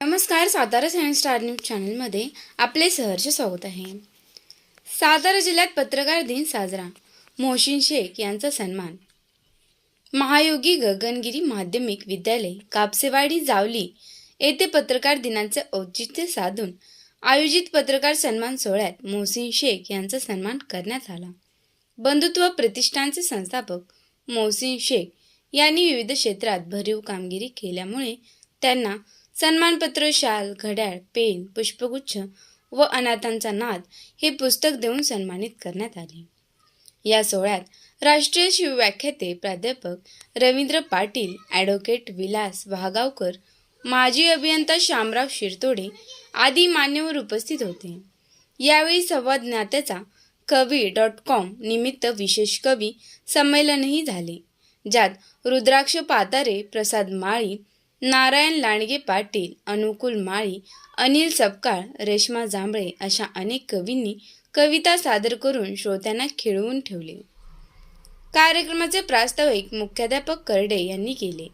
नमस्कार Satara science star news चॅनलमध्ये आपले सहर्ष स्वागत आहे. सातारा जिल्ह्यात पत्रकार दिन साजरा मोहसिन शेख यांचा सन्मान. महायोगी गगनगिरी माध्यमिक विद्यालय कापसेवाडी जावली येथे पत्रकार दिनाचे औचित्य साधून आयोजित पत्रकार सन्मान सोहळ्यात मोहसिन शेख यांचा सन्मान करण्यात आला. बंधुत्व प्रतिष्ठानचे संस्थापक मोहसिन शेख यांनी विविध क्षेत्रात भरीव कामगिरी केल्यामुळे त्यांना सन्मानपत्र शाल घड्याळ पेन पुष्पगुच्छ व अनाथांचा नाद हे पुस्तक देऊन सन्मानित करण्यात आले. या सोहळ्यात राष्ट्रीय शिवव्याख्याते प्राध्यापक रवींद्र पाटील ॲडव्होकेट विलास वाघावकर माजी अभियंता शामराव शिरतोडे आदी मान्यवर उपस्थित होते. यावेळी संवाद ज्ञात्याचा कवी डॉट कॉम निमित्त विशेष कवी संमेलनही झाले ज्यात रुद्राक्ष पातारे प्रसाद माळी नारायण लांडगे पाटील अनुकूल माळी अनिल सपकाळ रेश्मा जांभळे अशा अनेक कवींनी कविता सादर करून श्रोत्यांना खिळवून ठेवले. कार्यक्रमाचे प्रास्ताविक मुख्याध्यापक करडे यांनी केले.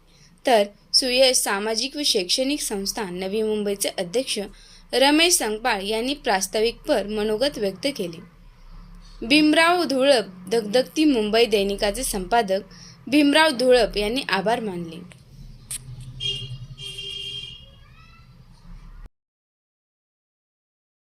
तर सुयश सामाजिक व शैक्षणिक संस्था नवी मुंबईचे अध्यक्ष रमेश संगपाळ यांनी प्रास्ताविकपर मनोगत व्यक्त केले. भीमराव धुळप दगदगती मुंबई दैनिकाचे संपादक भीमराव धुळप यांनी आभार मानले.